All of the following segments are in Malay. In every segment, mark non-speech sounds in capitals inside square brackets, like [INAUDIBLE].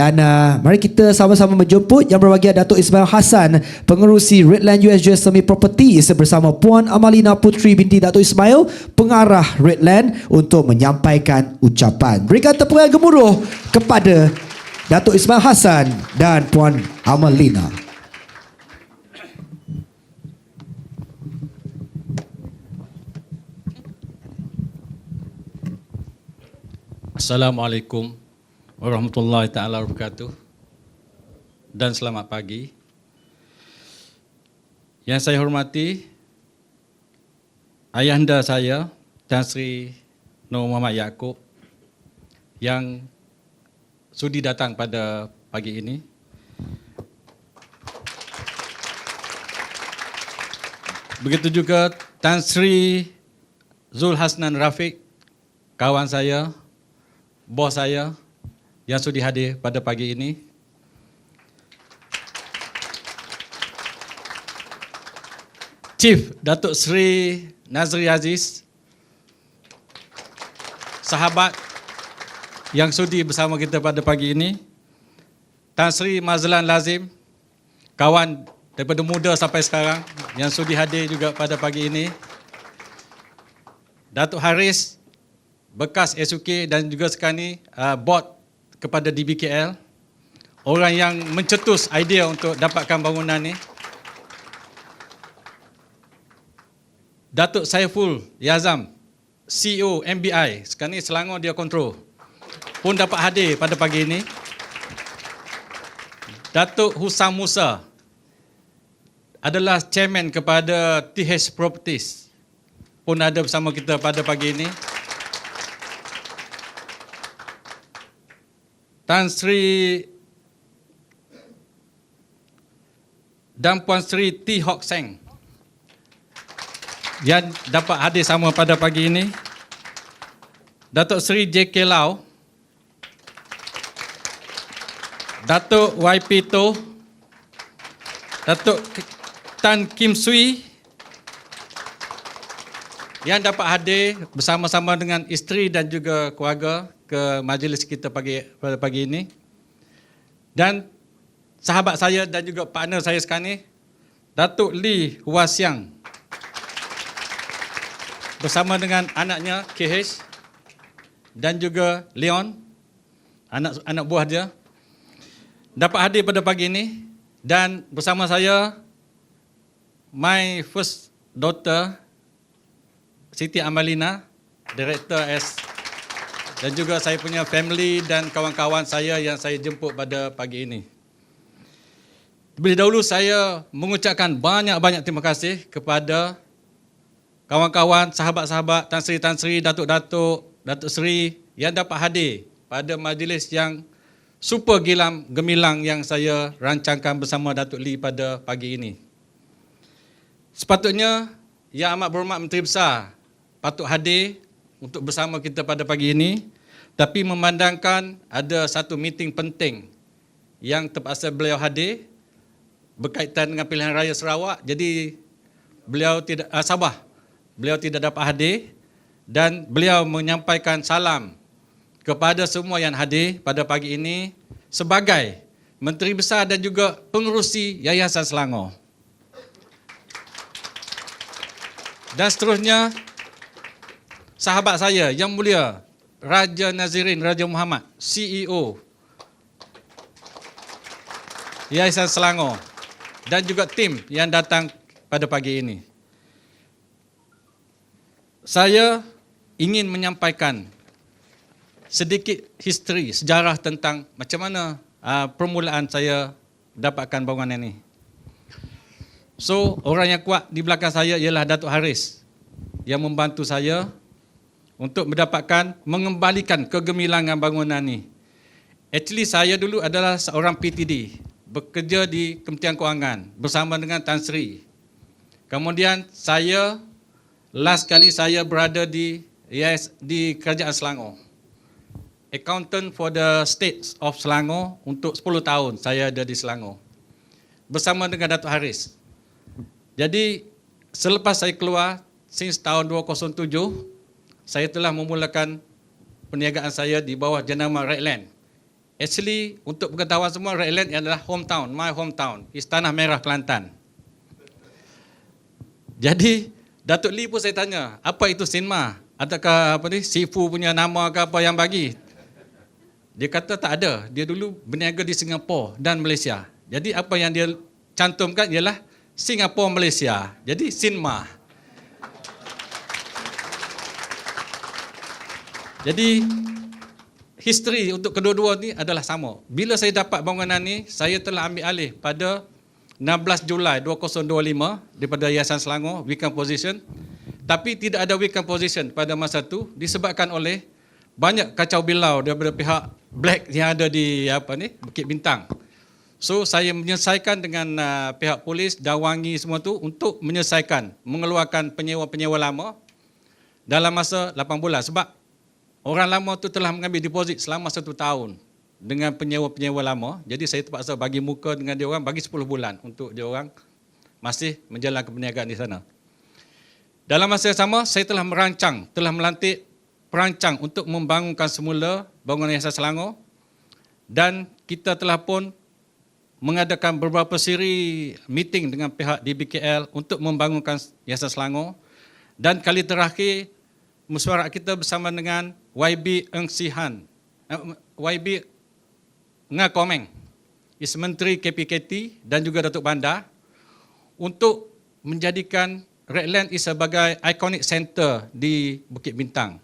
Dan uh, mari kita sama-sama menjemput yang berbahagia Datuk Ismail Hassan, pengerusi Redland USJ Semi Properties bersama Puan Amalina Putri binti Datuk Ismail, pengarah Redland untuk menyampaikan ucapan. Berikan tepukan gemuruh kepada Datuk Ismail Hassan dan Puan Amalina. Assalamualaikum warahmatullahi taala wabarakatuh. Dan selamat pagi. Yang saya hormati ayahanda saya Tan Sri Nur Muhammad Yaakob yang sudi datang pada pagi ini. Begitu juga Tan Sri Zul Hasnan Rafiq, kawan saya, bos saya yang sudi hadir pada pagi ini. Chief Datuk Sri Nazri Aziz, sahabat yang sudi bersama kita pada pagi ini. Tan Sri Mazlan Lazim, kawan daripada muda sampai sekarang yang sudi hadir juga pada pagi ini. Datuk Haris, bekas SUK dan juga sekarang ni uh, board kepada DBKL orang yang mencetus idea untuk dapatkan bangunan ni. Datuk Saiful Yazam CEO MBI sekarang ni Selangor dia kontrol. Pun dapat hadir pada pagi ini. Datuk Husam Musa adalah chairman kepada TH Properties. Pun ada bersama kita pada pagi ini. Tan Sri dan Puan Sri T. Hock Seng yang dapat hadir sama pada pagi ini. Datuk Sri J.K. Lau, Datuk YP To, Datuk Tan Kim Sui yang dapat hadir bersama-sama dengan isteri dan juga keluarga ke majlis kita pagi pada pagi ini. Dan sahabat saya dan juga partner saya sekarang ni, Datuk Lee Hua Siang. Bersama dengan anaknya KH dan juga Leon, anak anak buah dia. Dapat hadir pada pagi ini dan bersama saya my first daughter Siti Amalina, Director S dan juga saya punya family dan kawan-kawan saya yang saya jemput pada pagi ini. Terlebih dahulu saya mengucapkan banyak-banyak terima kasih kepada kawan-kawan, sahabat-sahabat Tan Sri Tan Sri, Datuk-datuk, Datuk Sri yang dapat hadir pada majlis yang super gilam gemilang yang saya rancangkan bersama Datuk Lee pada pagi ini. Sepatutnya Yang Amat Berhormat Menteri Besar patut hadir untuk bersama kita pada pagi ini tapi memandangkan ada satu meeting penting yang terpaksa beliau hadir berkaitan dengan pilihan raya Sarawak jadi beliau tidak uh, Sabah beliau tidak dapat hadir dan beliau menyampaikan salam kepada semua yang hadir pada pagi ini sebagai Menteri Besar dan juga pengerusi Yayasan Selangor. Dan seterusnya sahabat saya yang mulia Raja Nazirin Raja Muhammad CEO Yayasan Selangor dan juga tim yang datang pada pagi ini. Saya ingin menyampaikan sedikit history sejarah tentang macam mana uh, permulaan saya dapatkan bangunan ini. So, orang yang kuat di belakang saya ialah Datuk Haris yang membantu saya untuk mendapatkan mengembalikan kegemilangan bangunan ini. Actually saya dulu adalah seorang PTD, bekerja di Kementerian Kewangan bersama dengan Tan Sri. Kemudian saya last kali saya berada di yes, di Kerajaan Selangor. Accountant for the State of Selangor untuk 10 tahun saya ada di Selangor. Bersama dengan Datuk Haris. Jadi selepas saya keluar since tahun 2007 saya telah memulakan perniagaan saya di bawah jenama Redland Actually, untuk pengetahuan semua, Redland adalah hometown, my hometown. Is Tanah Merah Kelantan. Jadi, Datuk Lee pun saya tanya, apa itu Sinma? Adakah apa ni, Sifu punya nama ke apa yang bagi? Dia kata tak ada. Dia dulu berniaga di Singapura dan Malaysia. Jadi apa yang dia cantumkan ialah Singapura Malaysia. Jadi Sinma. Jadi history untuk kedua-dua ni adalah sama. Bila saya dapat bangunan ni, saya telah ambil alih pada 16 Julai 2025 daripada Yayasan Selangor, weekend position. Tapi tidak ada weekend position pada masa itu disebabkan oleh banyak kacau bilau daripada pihak black yang ada di apa ni Bukit Bintang. So saya menyelesaikan dengan uh, pihak polis dan wangi semua tu untuk menyelesaikan mengeluarkan penyewa-penyewa lama dalam masa 8 bulan sebab orang lama tu telah mengambil deposit selama satu tahun dengan penyewa-penyewa lama. Jadi saya terpaksa bagi muka dengan dia orang bagi 10 bulan untuk dia orang masih menjalankan perniagaan di sana. Dalam masa yang sama saya telah merancang, telah melantik perancang untuk membangunkan semula bangunan Yayasan Selangor dan kita telah pun mengadakan beberapa siri meeting dengan pihak DBKL untuk membangunkan Yayasan Selangor dan kali terakhir mesyuarat kita bersama dengan YB Eng Sihan eh, YB Nga Komeng is Menteri KPKT dan juga Datuk Bandar untuk menjadikan Redland is sebagai iconic center di Bukit Bintang.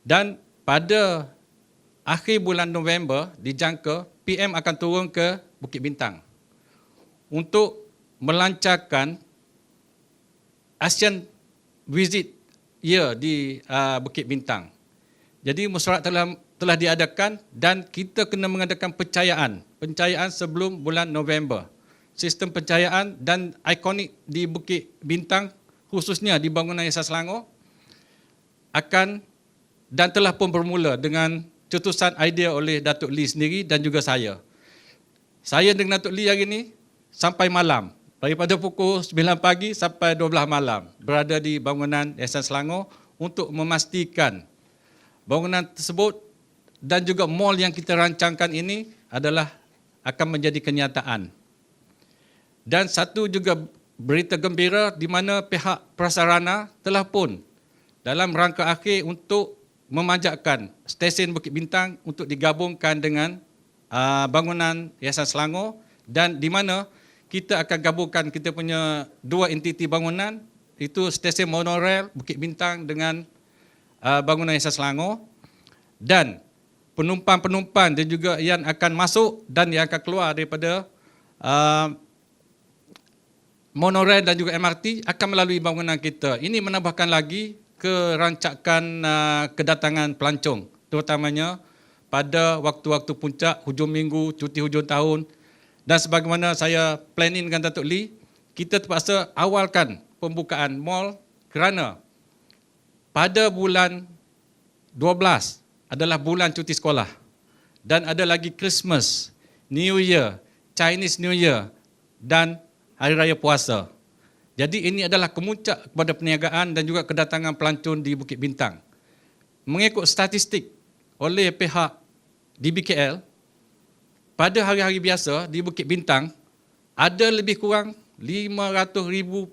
Dan pada akhir bulan November dijangka PM akan turun ke Bukit Bintang untuk melancarkan ASEAN Visit Year di uh, Bukit Bintang. Jadi mesyuarat telah telah diadakan dan kita kena mengadakan pencahayaan, pencahayaan sebelum bulan November. Sistem pencahayaan dan ikonik di Bukit Bintang khususnya di bangunan Yayasan Selangor akan dan telah pun bermula dengan cetusan idea oleh Datuk Lee sendiri dan juga saya. Saya dengan Datuk Lee hari ini sampai malam. Daripada pukul 9 pagi sampai 12 malam berada di bangunan Yayasan Selangor untuk memastikan bangunan tersebut dan juga mall yang kita rancangkan ini adalah akan menjadi kenyataan. Dan satu juga berita gembira di mana pihak prasarana telah pun dalam rangka akhir untuk memanjakkan stesen Bukit Bintang untuk digabungkan dengan uh, bangunan Yayasan Selangor dan di mana kita akan gabungkan kita punya dua entiti bangunan. Itu stesen monorail Bukit Bintang dengan uh, bangunan Yayasan Selangor. Dan penumpang-penumpang dan juga yang akan masuk dan yang akan keluar daripada uh, monorail dan juga MRT akan melalui bangunan kita. Ini menambahkan lagi kerancakan uh, kedatangan pelancong terutamanya pada waktu-waktu puncak hujung minggu, cuti hujung tahun dan sebagaimana saya planning dengan Datuk Lee, kita terpaksa awalkan pembukaan mall kerana pada bulan 12 adalah bulan cuti sekolah dan ada lagi Christmas, New Year, Chinese New Year dan Hari Raya Puasa. Jadi ini adalah kemuncak kepada perniagaan dan juga kedatangan pelancong di Bukit Bintang. Mengikut statistik oleh pihak DBKL, pada hari-hari biasa di Bukit Bintang ada lebih kurang 500 ribu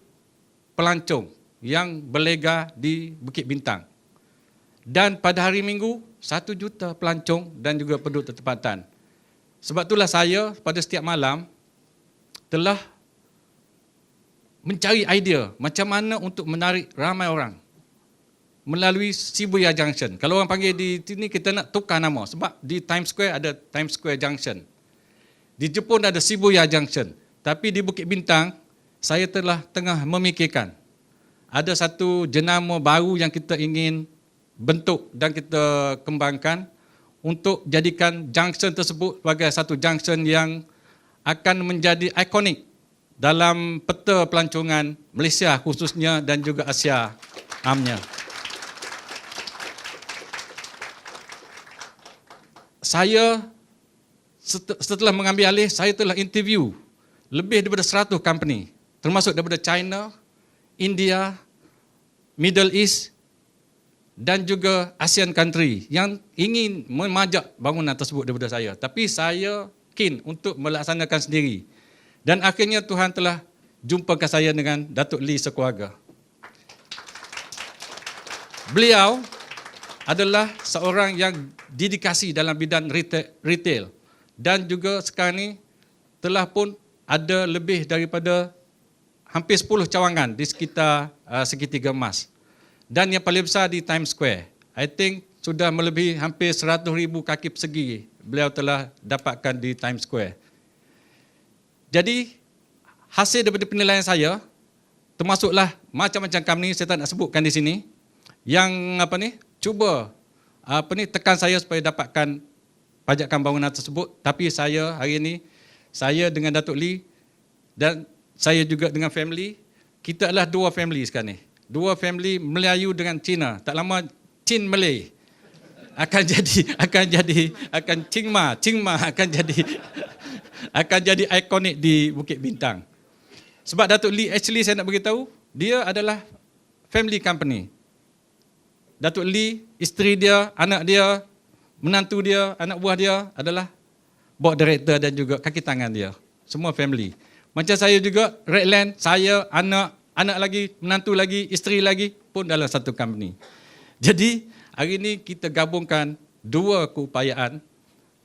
pelancong yang berlega di Bukit Bintang. Dan pada hari Minggu, 1 juta pelancong dan juga penduduk tempatan. Sebab itulah saya pada setiap malam telah mencari idea macam mana untuk menarik ramai orang melalui Shibuya Junction. Kalau orang panggil di sini kita nak tukar nama sebab di Times Square ada Times Square Junction. Di Jepun ada Shibuya Junction. Tapi di Bukit Bintang saya telah tengah memikirkan ada satu jenama baru yang kita ingin bentuk dan kita kembangkan untuk jadikan junction tersebut sebagai satu junction yang akan menjadi ikonik dalam peta pelancongan Malaysia khususnya dan juga Asia amnya. Saya setelah mengambil alih, saya telah interview lebih daripada 100 company termasuk daripada China, India, Middle East dan juga ASEAN country yang ingin memajak bangunan tersebut daripada saya. Tapi saya keen untuk melaksanakan sendiri. Dan akhirnya Tuhan telah jumpakan saya dengan Datuk Lee sekeluarga. Beliau adalah seorang yang dedikasi dalam bidang retail, retail dan juga sekarang ni telah pun ada lebih daripada hampir 10 cawangan di sekitar uh, segitiga emas. Dan yang paling besar di Times Square. I think sudah melebihi hampir 100 ribu kaki persegi beliau telah dapatkan di Times Square. Jadi hasil daripada penilaian saya termasuklah macam-macam company saya tak nak sebutkan di sini yang apa ni cuba apa ni tekan saya supaya dapatkan pajakan bangunan tersebut. Tapi saya hari ini saya dengan Datuk Lee dan saya juga dengan family kita adalah dua family sekarang ni. Dua family Melayu dengan Cina. Tak lama Chin Malay akan [LAUGHS] jadi akan jadi akan Cingma Cingma akan jadi [LAUGHS] akan jadi ikonik di Bukit Bintang. Sebab Datuk Lee actually saya nak beritahu dia adalah family company. Datuk Lee, isteri dia, anak dia, menantu dia, anak buah dia adalah board director dan juga kaki tangan dia. Semua family. Macam saya juga, Redland, saya, anak, anak lagi, menantu lagi, isteri lagi pun dalam satu company. Jadi, hari ini kita gabungkan dua keupayaan,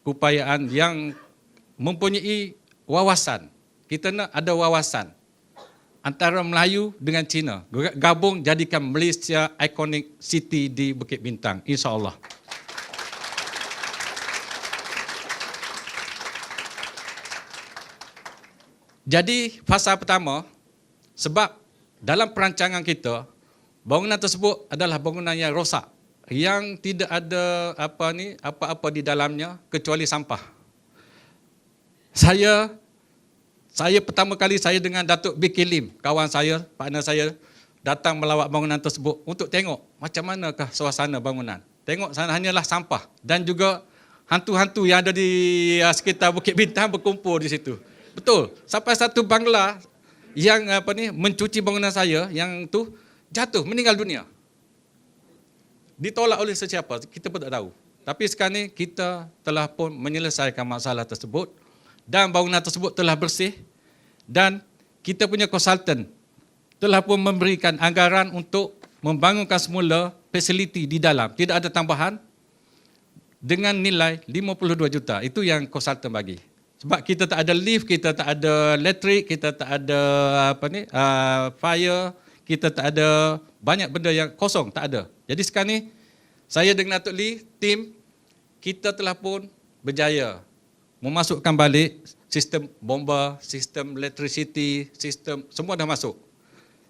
keupayaan yang mempunyai wawasan. Kita nak ada wawasan antara Melayu dengan Cina. Gabung jadikan Malaysia iconic city di Bukit Bintang. InsyaAllah. Jadi fasa pertama, sebab dalam perancangan kita, bangunan tersebut adalah bangunan yang rosak. Yang tidak ada apa ni apa-apa di dalamnya kecuali sampah. Saya saya pertama kali saya dengan Datuk B. Lim, kawan saya, partner saya, datang melawat bangunan tersebut untuk tengok macam manakah suasana bangunan. Tengok sana hanyalah sampah dan juga hantu-hantu yang ada di uh, sekitar Bukit Bintang berkumpul di situ. Betul. Sampai satu bangla yang apa ni mencuci bangunan saya yang tu jatuh meninggal dunia. Ditolak oleh sesiapa, kita pun tak tahu. Tapi sekarang ni kita telah pun menyelesaikan masalah tersebut dan bangunan tersebut telah bersih dan kita punya konsultan telah pun memberikan anggaran untuk membangunkan semula fasiliti di dalam. Tidak ada tambahan dengan nilai 52 juta. Itu yang konsultan bagi. Sebab kita tak ada lift, kita tak ada elektrik, kita tak ada apa ni, uh, fire, kita tak ada banyak benda yang kosong, tak ada. Jadi sekarang ni saya dengan Datuk Lee, tim kita telah pun berjaya memasukkan balik sistem bomba, sistem electricity, sistem semua dah masuk.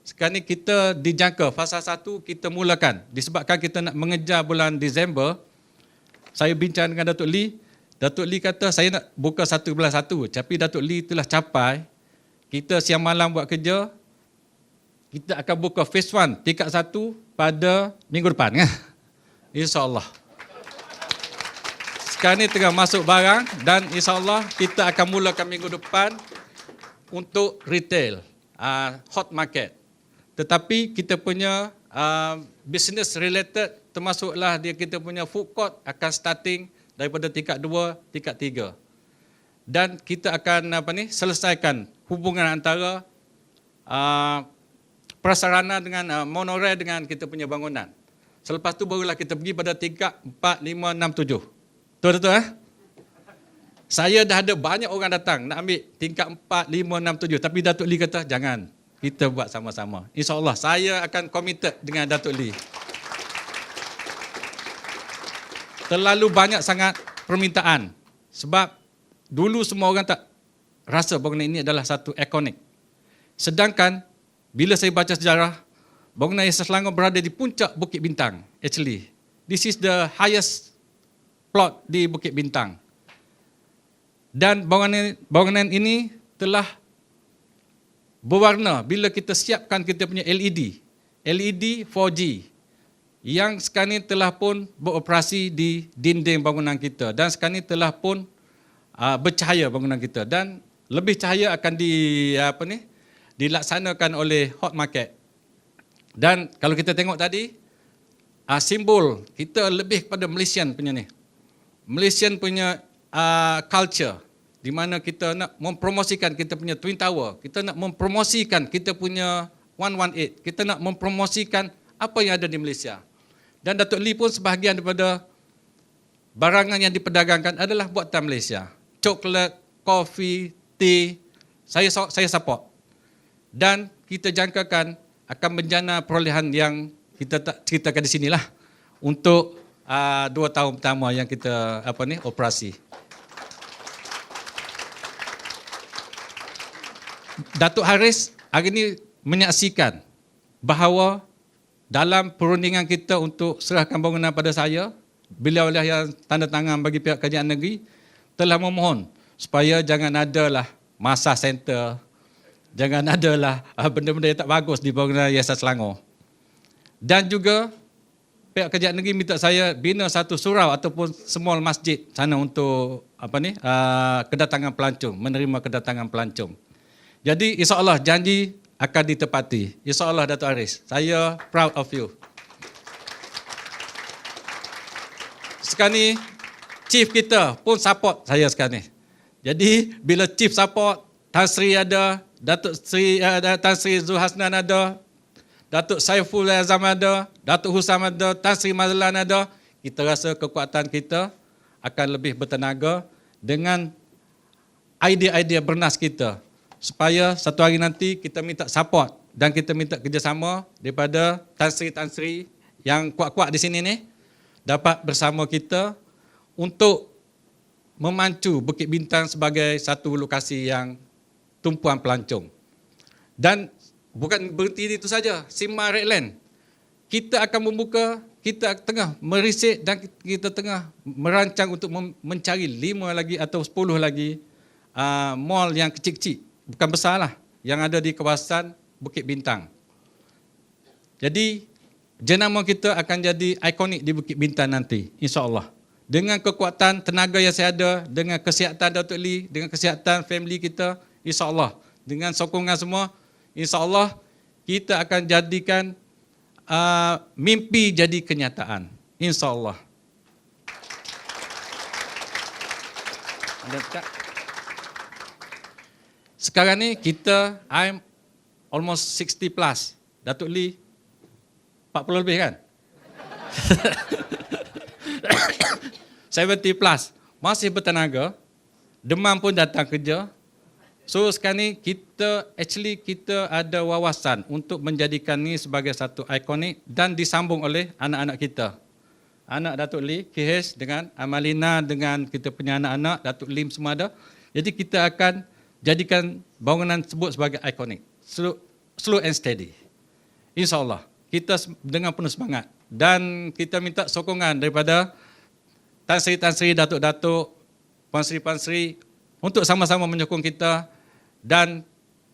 Sekarang ni kita dijangka fasa satu kita mulakan. Disebabkan kita nak mengejar bulan Disember, saya bincang dengan Datuk Lee, Datuk Lee kata saya nak buka satu bulan satu. Tapi Datuk Lee telah capai, kita siang malam buat kerja, kita akan buka phase one, tingkat satu pada minggu depan. Kan? [LAUGHS] InsyaAllah. Sekarang ni tengah masuk barang dan insyaAllah kita akan mulakan minggu depan untuk retail, uh, hot market. Tetapi kita punya uh, business related termasuklah dia kita punya food court akan starting daripada tingkat 2, tingkat 3. Dan kita akan apa ni selesaikan hubungan antara uh, prasarana dengan uh, monorail dengan kita punya bangunan. Selepas tu barulah kita pergi pada tingkat 4, 5, 6, 7. Betul-betul eh? Saya dah ada banyak orang datang nak ambil tingkat 4, 5, 6, 7. Tapi Datuk Lee kata jangan. Kita buat sama-sama. InsyaAllah saya akan committed dengan Datuk Lee. Terlalu banyak sangat permintaan. Sebab dulu semua orang tak rasa bangunan ini adalah satu ikonik. Sedangkan bila saya baca sejarah bangunan Yayasan Selangor berada di puncak Bukit Bintang. Actually, this is the highest plot di Bukit Bintang. Dan bangunan, bangunan ini telah berwarna bila kita siapkan kita punya LED. LED 4G yang sekarang ini telah pun beroperasi di dinding bangunan kita dan sekarang ini telah pun uh, bercahaya bangunan kita dan lebih cahaya akan di apa ni dilaksanakan oleh hot market dan kalau kita tengok tadi, uh, simbol kita lebih kepada Malaysian punya ni. Malaysian punya uh, culture di mana kita nak mempromosikan kita punya Twin Tower, kita nak mempromosikan kita punya 118, kita nak mempromosikan apa yang ada di Malaysia. Dan Datuk Lee pun sebahagian daripada barangan yang diperdagangkan adalah buatan Malaysia. Coklat, kopi, teh, saya saya support. Dan kita jangkakan akan menjana perolehan yang kita tak ceritakan di sinilah untuk uh, dua tahun pertama yang kita apa ni operasi. Datuk Haris hari ini menyaksikan bahawa dalam perundingan kita untuk serahkan bangunan pada saya, beliau lah yang tanda tangan bagi pihak kerajaan negeri telah memohon supaya jangan adalah masa center, jangan [LAUGHS] adalah ah, benda-benda yang tak bagus di bangunan Yayasan Selangor. Dan juga pihak kerajaan negeri minta saya bina satu surau ataupun small masjid sana untuk apa ni uh, kedatangan pelancong, menerima kedatangan pelancong. Jadi insya-Allah janji akan ditepati. Insya-Allah Datuk Aris, saya proud of you. Sekarang ni chief kita pun support saya sekarang ni. Jadi bila chief support, Tan Sri ada, Datuk Sri uh, Tan Sri Zulhasnan ada, Datuk Saiful Azam ada, Datuk Husam ada, Tan Sri Mazlan ada, kita rasa kekuatan kita akan lebih bertenaga dengan idea-idea bernas kita supaya satu hari nanti kita minta support dan kita minta kerjasama daripada Tan Sri Tan Sri yang kuat-kuat di sini ni dapat bersama kita untuk memancu Bukit Bintang sebagai satu lokasi yang tumpuan pelancong. Dan bukan berhenti di itu saja, Sima Redland. Kita akan membuka, kita tengah merisik dan kita tengah merancang untuk mencari lima lagi atau sepuluh lagi uh, mall yang kecil-kecil bukan besar lah, yang ada di kawasan Bukit Bintang. Jadi, jenama kita akan jadi ikonik di Bukit Bintang nanti, insyaAllah. Dengan kekuatan tenaga yang saya ada, dengan kesihatan Datuk Lee, dengan kesihatan family kita, insyaAllah. Dengan sokongan semua, insyaAllah kita akan jadikan uh, mimpi jadi kenyataan. InsyaAllah. Ada tak? Sekarang ni kita I'm almost 60 plus. Datuk Lee 40 lebih kan? [COUGHS] 70 plus. Masih bertenaga. Demam pun datang kerja. So sekarang ni kita actually kita ada wawasan untuk menjadikan ni sebagai satu ikonik dan disambung oleh anak-anak kita. Anak Datuk Lee, KH dengan Amalina dengan kita punya anak-anak Datuk Lim semua ada. Jadi kita akan jadikan bangunan tersebut sebagai ikonik. Slow, slow and steady. InsyaAllah. Kita dengan penuh semangat. Dan kita minta sokongan daripada Tan Sri Tan Sri, Datuk-Datuk, Puan Sri Puan Sri untuk sama-sama menyokong kita dan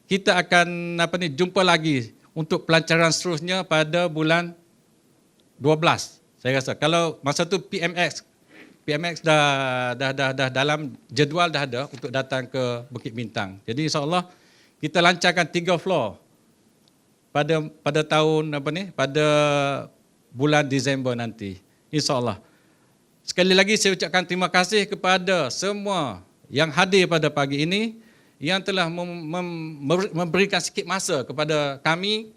kita akan apa ni jumpa lagi untuk pelancaran seterusnya pada bulan 12 saya rasa kalau masa tu PMX PMX dah dah dah, dah dalam jadual dah ada untuk datang ke Bukit Bintang. Jadi insya-Allah kita lancarkan tiga floor pada pada tahun apa ni? Pada bulan Disember nanti. Insya-Allah. Sekali lagi saya ucapkan terima kasih kepada semua yang hadir pada pagi ini yang telah mem- mem- memberikan sikit masa kepada kami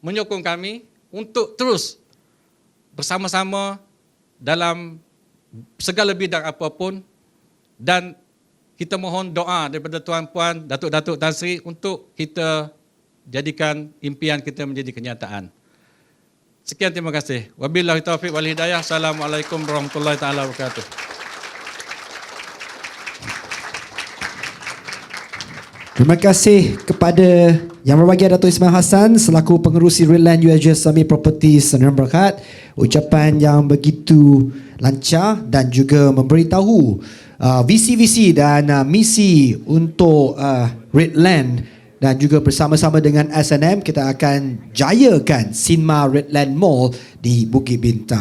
menyokong kami untuk terus bersama-sama dalam segala bidang apapun dan kita mohon doa daripada tuan-puan, datuk-datuk Tan Sri untuk kita jadikan impian kita menjadi kenyataan. Sekian terima kasih. Wabillahi taufiq wal hidayah. Assalamualaikum warahmatullahi taala wabarakatuh. Terima kasih kepada Yang Berbahagia Dato' Ismail Hassan selaku pengerusi Redland USJ Summit Properties Senang Berkat. Ucapan yang begitu lancar dan juga memberitahu uh, visi-visi dan uh, misi untuk uh, Redland dan juga bersama-sama dengan SNM kita akan jayakan Sinma Redland Mall di Bukit Bintang.